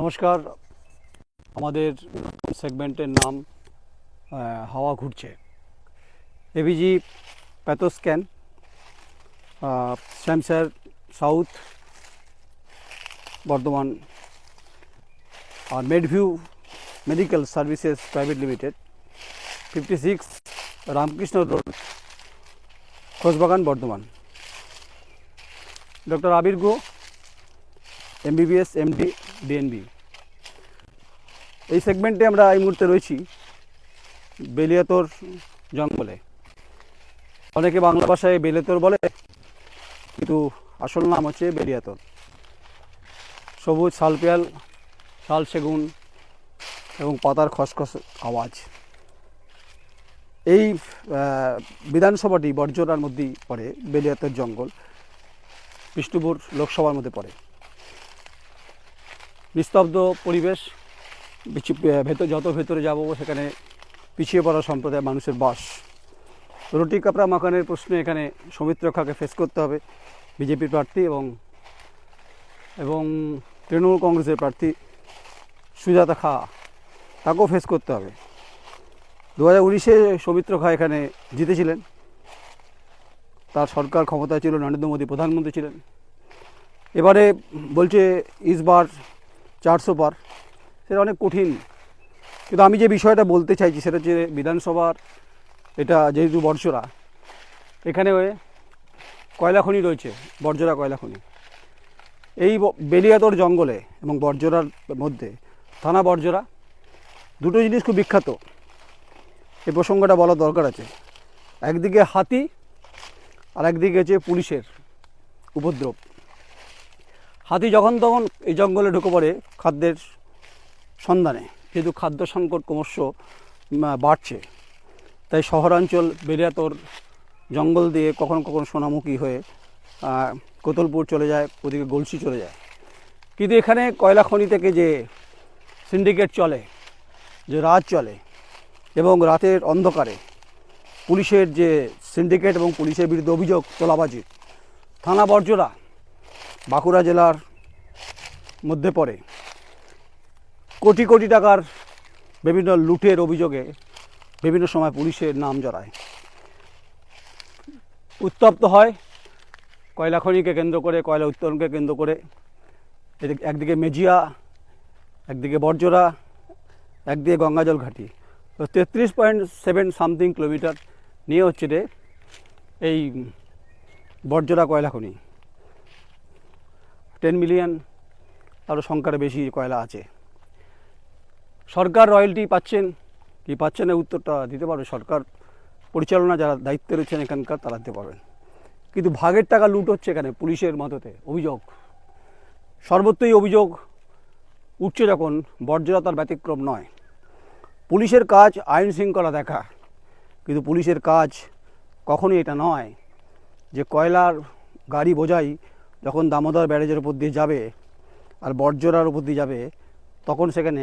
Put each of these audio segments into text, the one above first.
নমস্কার। আমাদের সেগমেন্টের নাম হাওয়া ঘুরছে। এবিজি প্যাথোস্ক্যান স্যামসার সাউথ বর্ধমান, আর Medview medical services private limited fifty six Ramakrishna road Khosbagan Bardhaman doctor Abir গো এমবিবিএস এমডি ডিএনবি এই সেগমেন্টে আমরা এই মুহূর্তে রয়েছি বেলিয়াতর জঙ্গলে। অনেকে বাংলা ভাষায় বেলেতর বলে, কিন্তু আসল নাম হচ্ছে বেলিয়াতর। সবুজ শালপিয়াল, শাল সেগুন এবং পাতার খসখস আওয়াজ। এই বিধানসভাটি বর্জনার মধ্যেই পড়ে, বেলিয়াতর জঙ্গল। বিষ্ণুপুর লোকসভার মধ্যে পড়ে। নিস্তব্ধ পরিবেশ ভেতর, যত ভেতরে যাব সেখানে পিছিয়ে পড়া সম্প্রদায়ের মানুষের বাস। রুটি, কাপড়া, মাখানের প্রশ্নে এখানে সৌমিত্র খাকে ফেস করতে হবে, বিজেপির প্রার্থী এবং এবং তৃণমূল কংগ্রেসের প্রার্থী সুজাতা খা, তাকেও ফেস করতে হবে। দু হাজার উনিশে সৌমিত্র খা এখানে জিতেছিলেন। তার সরকার ক্ষমতায় ছিল, নরেন্দ্র মোদী প্রধানমন্ত্রী ছিলেন। এবারে বলছে ইসবার চারশো পার সেটা অনেক কঠিন। কিন্তু আমি যে বিষয়টা বলতে চাইছি, সেটা হচ্ছে বিধানসভার, এটা যেহেতু বর্জরা এখানে কয়লা খনি রয়েছে বর্জরা কয়লা খনি। এই বেলিয়াতর জঙ্গলে এবং বর্জরার মধ্যে, থানা বর্জরা দুটো জিনিস খুব বিখ্যাত। এই প্রসঙ্গটা বলা দরকার আছে। একদিকে হাতি আর একদিকে হচ্ছে পুলিশের উপদ্রব। হাতি যখন তখন এই জঙ্গলে ঢুকে পড়ে খাদ্যের সন্ধানে যেহেতু খাদ্য সংকট ক্রমশ বাড়ছে। তাই শহরাঞ্চল বেরিয়াতর জঙ্গল দিয়ে কখনো কখনো সোনামুখী হয়ে কোতলপুর চলে যায়, ওদিকে গলসি চলে যায়। কিন্তু এখানে কয়লা খনি থেকে যে সিন্ডিকেট চলে, যে রাজ চলে, এবং রাতের অন্ধকারে পুলিশের যে সিন্ডিকেট এবং পুলিশের বিরুদ্ধে অভিযোগ, তোলাবাজি, থানা বর্জরা বাঁকুড়া জেলার মধ্যে পড়ে। কোটি কোটি টাকার বিভিন্ন লুটের অভিযোগে বিভিন্ন সময় পুলিশের নাম জড়ায়। উত্তপ্ত হয় কয়লা খনিকে কেন্দ্র করে, কয়লা উত্তোলনকে কেন্দ্র করে। একদিকে মেজিয়া, একদিকে বর্জরা একদিকে গঙ্গাজল ঘাটি। তো তেত্রিশ পয়েন্ট সেভেন সামথিং কিলোমিটার নিয়ে হচ্ছে রে এই বর্জরা কয়লা খনি টেন মিলিয়ন আরও সংখ্যার বেশি কয়লা আছে। সরকার রয়্যালটি পাচ্ছেন, কি পাচ্ছেন না উত্তরটা দিতে পারবে। সরকার পরিচালনা যারা দায়িত্বে রয়েছেন এখানকার, তারা দিতে পারবেন। কিন্তু ভাগের টাকা লুট হচ্ছে এখানে পুলিশের মদতে, অভিযোগ। সর্বত্রই অভিযোগ উঠছে যখন বর্জরা তার ব্যতিক্রম নয়। পুলিশের কাজ আইন শৃঙ্খলা দেখা, কিন্তু পুলিশের কাজ কখনোই এটা নয় যে কয়লার গাড়ি বোঝাই যখন দামোদর ব্যারেজের উপর দিয়ে যাবে আর বর্জরার উপর দিয়ে যাবে, তখন সেখানে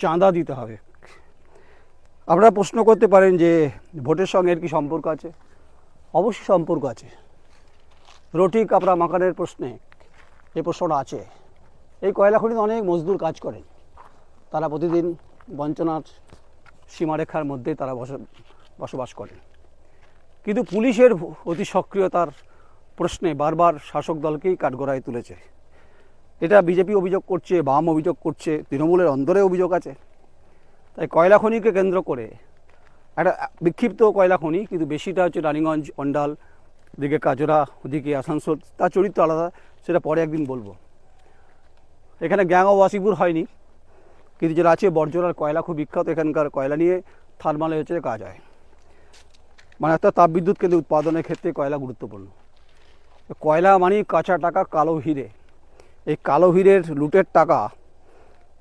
চাঁদা দিতে হবে। আপনারা প্রশ্ন করতে পারেন যে, ভোটের সঙ্গে এর কি সম্পর্ক আছে? অবশ্যই সম্পর্ক আছে। রুটি কাপড়া মাকানের প্রশ্নে এই প্রশ্নটা আছে। এই কয়লা খনিতে অনেক মজদুর কাজ করেন তারা প্রতিদিন বঞ্চনার সীমারেখার মধ্যে তারা বস বসবাস করেন কিন্তু পুলিশের অতি সক্রিয়তার প্রশ্নে বারবার শাসক দলকেই কাঠগড়ায় তুলেছে। এটা বিজেপি অভিযোগ করছে, বাম অভিযোগ করছে, তৃণমূলের অন্দরে অভিযোগ আছে। তাই কয়লা খনিকে কেন্দ্র করে একটা বিক্ষিপ্ত কয়লা খনি, কিন্তু বেশিটা হচ্ছে রানীগঞ্জ, অন্ডাল, দিকে কাজরা, ওদিকে আসানসোল, তার চরিত্র আলাদা, সেটা পরে একদিন বলব। এখানে গ্যাং অফ ওয়াসিপুর হয়নি, কিন্তু যেটা আছে বর্জরার কয়লা খুব বিখ্যাত, এখানকার কয়লা নিয়ে থার্মালে হচ্ছে কাজ হয়। মানে একটা তাপবিদ্যুৎ কেন্দ্র উৎপাদনের ক্ষেত্রে কয়লা গুরুত্বপূর্ণ। কয়লা মানে কাঁচা টাকা, কালো হিরে। এই কালো হিরের লুটের টাকা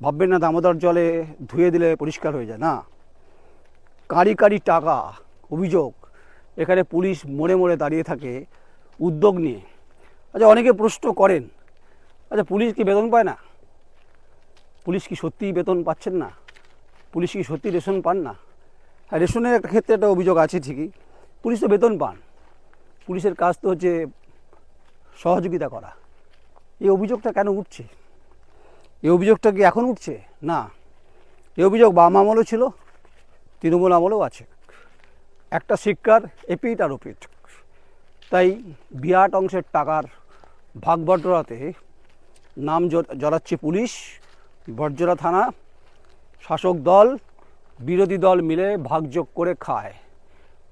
ভাববেন না, দামোদর জলে ধুয়ে দিলে পরিষ্কার হয়ে যায়, না? কারি কারি টাকা, অভিযোগ। এখানে পুলিশ মোড়ে মোড়ে দাঁড়িয়ে থাকে উদ্যোগ নিয়ে। আচ্ছা অনেকে প্রশ্ন করেন আচ্ছা পুলিশ কি বেতন পায় না? পুলিশ কি সত্যিই বেতন পাচ্ছেন না? পুলিশ কি সত্যি রেশন পান না? হ্যাঁ রেশনের একটা ক্ষেত্রে একটা অভিযোগ আছে ঠিকই। পুলিশ তো বেতন পান। পুলিশের কাজ তো হচ্ছে সহযোগিতা করা। এই অভিযোগটা কেন উঠছে? এই অভিযোগটা কি এখন উঠছে? না। এই অভিযোগ বাম আমলও ছিল, তৃণমূল আমলেও আছে। একটা শিক্ষার এপিট আর ওপিট তাই বিরাট অংশের টাকার ভাগ বটরাতে নাম জড়াচ্ছে পুলিশ বর্জরা থানা। শাসক দল, বিরোধী দল মিলে ভাগযোগ করে খায়।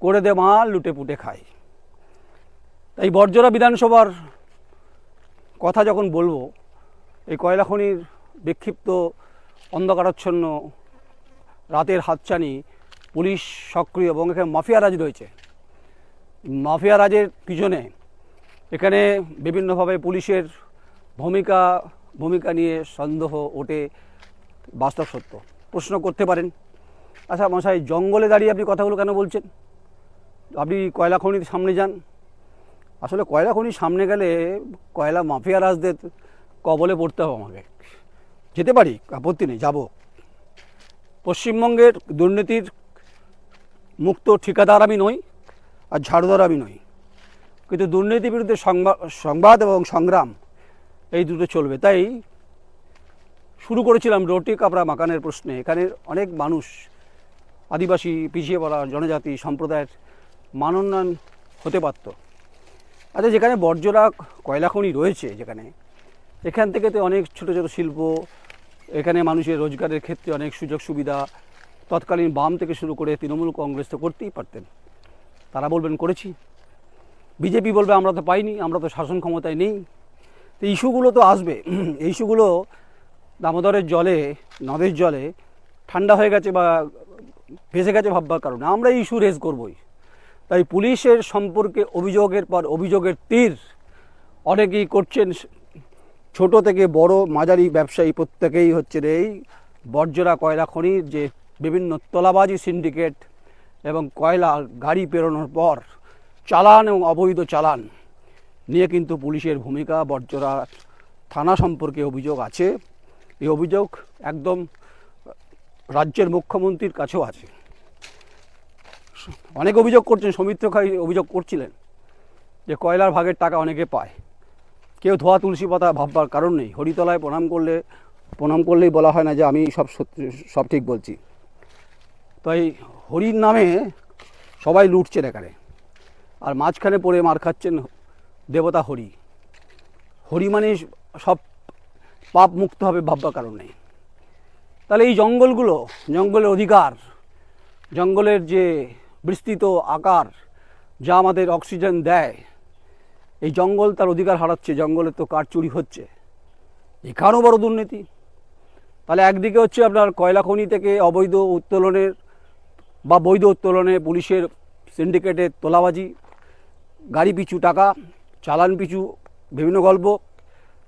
করে দে মা লুটে পুটে খায়। তাই বর্জরা বিধানসভার কথা যখন বলব, এই কয়লা খনির বিক্ষিপ্ত অন্ধকারাচ্ছন্ন রাতের হাতছানি পুলিশ সক্রিয় এবং এখানে মাফিয়া রাজ রয়েছে। মাফিয়া রাজের পিছনে এখানে বিভিন্নভাবে পুলিশের ভূমিকা ভূমিকা নিয়ে সন্দেহ ওঠে বাস্তব সত্য। প্রশ্ন করতে পারেন। আচ্ছা মশাই, জঙ্গলে দাঁড়িয়ে আপনি কথাগুলো কেন বলছেন? আপনি কয়লা খনির সামনে যান। আসলে কয়লা খনি সামনে গেলে কয়লা মাফিয়া রাজদের কবলে পড়তে হবে আমাকে। যেতে পারি, আপত্তি নেই, যাব। পশ্চিমবঙ্গের দুর্নীতির মুক্ত ঠিকাদার আমি নই আর ঝাড়ুদার আমি নই। কিন্তু দুর্নীতির বিরুদ্ধে সংবাদ সংবাদ এবং সংগ্রাম এই দুটো চলবে। তাই শুরু করেছিলাম রোটি কাপড়া মাকানের প্রশ্নে। এখানে অনেক মানুষ, আদিবাসী, পিছিয়ে পড়া জনজাতি সম্প্রদায়ের মানোন্নয়ন হতে পারত। আচ্ছা যেখানে বর্জরা কয়লা খনি রয়েছে যেখানে, এখান থেকে তো অনেক ছোট ছোট শিল্প, এখানে মানুষের রোজগারের ক্ষেত্রে অনেক সুযোগ সুবিধা, তৎকালীন বাম থেকে শুরু করে তৃণমূল কংগ্রেস তো করতেই পারতেন। তারা বলবেন, করেছি। বিজেপি বলবে, আমরা তো পাইনি, আমরা তো শাসন ক্ষমতায় নেই। তো ইস্যুগুলো তো আসবে। এই ইস্যুগুলো দামোদরের জলে, নদের জলে ঠান্ডা হয়ে গেছে বা ভেসে গেছে ভাববার কারণে। আমরা ইস্যু রেজ করবই। তাই পুলিশের সম্পর্কে অভিযোগের পর অভিযোগের তীর অনেকেই করছেন ছোট থেকে বড় মাঝারি ব্যবসায়ী প্রত্যেকেই হচ্ছে এই বর্জরা কয়লা খনির যে বিভিন্ন তোলাবাজি সিন্ডিকেট এবং কয়লা গাড়ি পেরোনোর পর চালান এবং অবৈধ চালান নিয়ে কিন্তু পুলিশের ভূমিকা, বর্জরা থানা সম্পর্কে অভিযোগ আছে। এই অভিযোগ একদম রাজ্যের মুখ্যমন্ত্রীর কাছেও আছে। অনেক অভিযোগ করছেন, সৌমিত্র খাই অভিযোগ করছিলেন যে কয়লার ভাগের টাকা অনেকে পায়। কেউ ধোয়া তুলসী পাতা ভাববার কারণ নেই। হরিতলায় প্রণাম করলে, প্রণাম করলেই বলা হয় না যে আমি সব সব ঠিক বলছি। তাই হরির নামে সবাই লুটছেন এখানে। আর মাঝখানে পড়ে মার খাচ্ছেন দেবতা হরি। হরি মানে সব পাপ মুক্ত হবে ভাববার কারণ নেই। তাহলে এই জঙ্গলগুলো, জঙ্গলের অধিকার, জঙ্গলের যে বিস্তৃত আকার যা আমাদের অক্সিজেন দেয়। এই জঙ্গল তার অধিকার হারাচ্ছে, জঙ্গলে তো কাঠ চুরি হচ্ছে। এখানেও বড় দুর্নীতি। তাহলে একদিকে হচ্ছে আপনার কয়লা খনি থেকে অবৈধ উত্তোলনের বা বৈধ উত্তোলনে পুলিশের সিন্ডিকেটের তোলাবাজি, গাড়ি পিছু টাকা, চালান পিছু বিভিন্ন গল্প,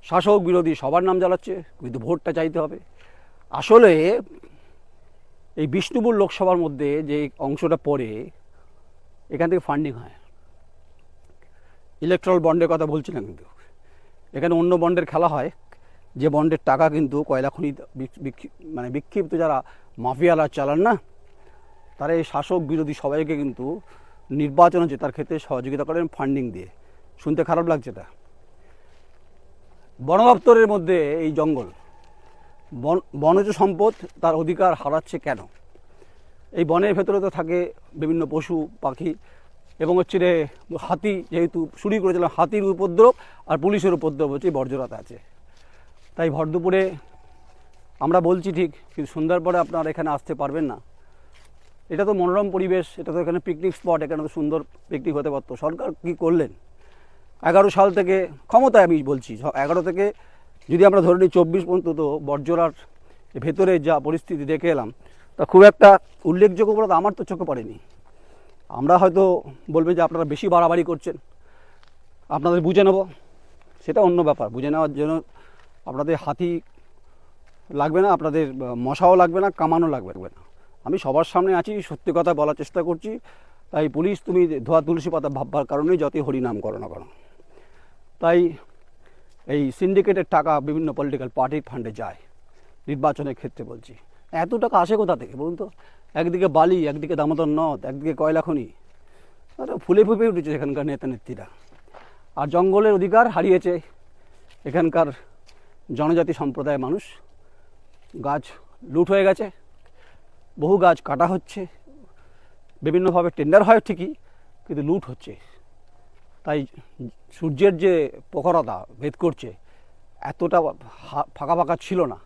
শাসক বিরোধী সবার নাম জ্বালাচ্ছে, কিন্তু ভোটটা চাইতে হবে। আসলে এই বিষ্ণুপুর লোকসভার মধ্যে যে অংশটা পড়ে, এখান থেকে ফান্ডিং হয়। ইলেকট্রাল বন্ডের কথা বলছিলাম কিন্তু। এখানে অন্য বন্ডের খেলা হয়। যে বন্ডের টাকা কিন্তু কয়লা খনি মানে বিক্ষিপ্ত যারা মাফিয়ারা চালান না, তারা এই শাসক বিরোধী সবাইকে কিন্তু নির্বাচন নির্বাচনে জেতার ক্ষেত্রে সহযোগিতা করেন ফান্ডিং দিয়ে। শুনতে খারাপ লাগছে এটা। বন দপ্তরের মধ্যে এই জঙ্গল বন, বনজ সম্পদ তার অধিকার হারাচ্ছে কেন? এই বনের ভেতরে তো থাকে বিভিন্ন পশু, পাখি এবং হচ্ছে রে হাতি যেহেতু শুরু করেছিলাম হাতির উপদ্রব আর পুলিশের উপদ্রব হচ্ছে বর্জরাতে আছে। তাই ভর দুপুরে আমরা বলছি ঠিক, কিন্তু সন্ধ্যার পরে আপনারা এখানে আসতে পারবেন না। এটা তো মনোরম পরিবেশ, এটা তো এখানে পিকনিক স্পট এখানে তো সুন্দর পিকনিক হতে পারতো। সরকার কী করলেন? এগারো সাল থেকে ক্ষমতায় আমি বলছি এগারো থেকে যদি আমরা ধরে নিই চব্বিশ পর্যন্ত তো বর্জরার ভেতরে যা পরিস্থিতি দেখে এলাম, তা খুব একটা উল্লেখযোগ্য বলে তো আমার তো চোখে পড়েনি। আমরা হয়তো বলবে যে আপনারা বেশি বাড়াবাড়ি করছেন। আপনাদের বুঝে নেব, সেটা অন্য ব্যাপার। বুঝে নেওয়ার জন্য আপনাদের হাতি লাগবে না, আপনাদের মশাও লাগবে না কামানো লাগবে না। আমি সবার সামনে আছি, সত্যি কথা বলার চেষ্টা করছি। তাই পুলিশ, তুমি ধোয়া তুলসী পাতা ভাববার কারণেই যতই হরিনাম করো না কেন। তাই এই সিন্ডিকেটের টাকা বিভিন্ন পলিটিক্যাল পার্টির ফান্ডে যায়, নির্বাচনের ক্ষেত্রে বলছি। এত টাকা আসে কোথা থেকে বলুন তো? একদিকে বালি, একদিকে দামোদর নদ, একদিকে কয়লা খনি। আরে ফুলে ফুপে উঠেছে এখানকার নেতা নেত্রীরা। আর জঙ্গলের অধিকার হারিয়েছে এখানকার জনজাতি সম্প্রদায়ের মানুষ। গাছ লুট হয়ে গেছে, বহু গাছ কাটা হচ্ছে, বিভিন্নভাবে টেন্ডার হয় ঠিকই, কিন্তু লুট হচ্ছে। তাই সূর্যের যে প্রখরতা ভেদ করছে, এতটা ফাঁকা ফাঁকা ছিল না।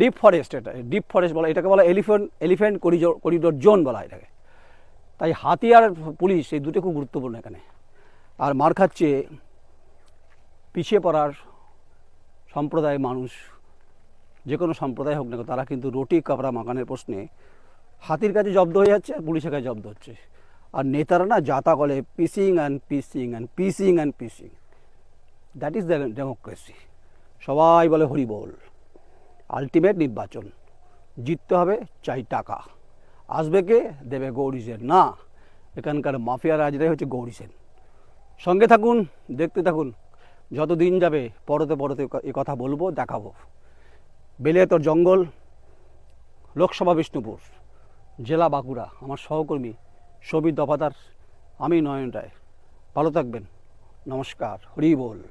ডিপ ফরেস্ট এটা ডিপ ফরেস্ট বলা, এটাকে বলা elephant elephant corridor corridor zone বলা এটাকে। তাই হাতি আর পুলিশ এই দুটো খুব গুরুত্বপূর্ণ এখানে। আর মার খাচ্ছে পিছিয়ে পড়ার সম্প্রদায়ের মানুষ, যে কোনো সম্প্রদায় হোক না তারা কিন্তু রুটি কাপড়া মাকানের প্রশ্নে হাতির কাছে জব্দ হয়ে যাচ্ছে আর পুলিশের কাছে জব্দ হচ্ছে। আর নেতারা না যাতা বলে pissing and pissing and pissing and pissing. That is the democracy সবাই বলে হরিবোল আলটিমেট নির্বাচন। জিততে হবে, চাই টাকা। আসবে কে? দেবে গৌরী সেন। না, এখানকার মাফিয়া রাজরাই হচ্ছে গৌরী সেন। সঙ্গে থাকুন, দেখতে থাকুন। যত দিন যাবে, পরতে পরতে এ কথা বলব, দেখাবো। বেলিয়াতর জঙ্গল, লোকসভা বিষ্ণুপুর, জেলা বাঁকুড়া, আমার সহকর্মী সবির দফাদার আমি নয়ন রায়। ভালো থাকবেন। নমস্কার। হরি বল।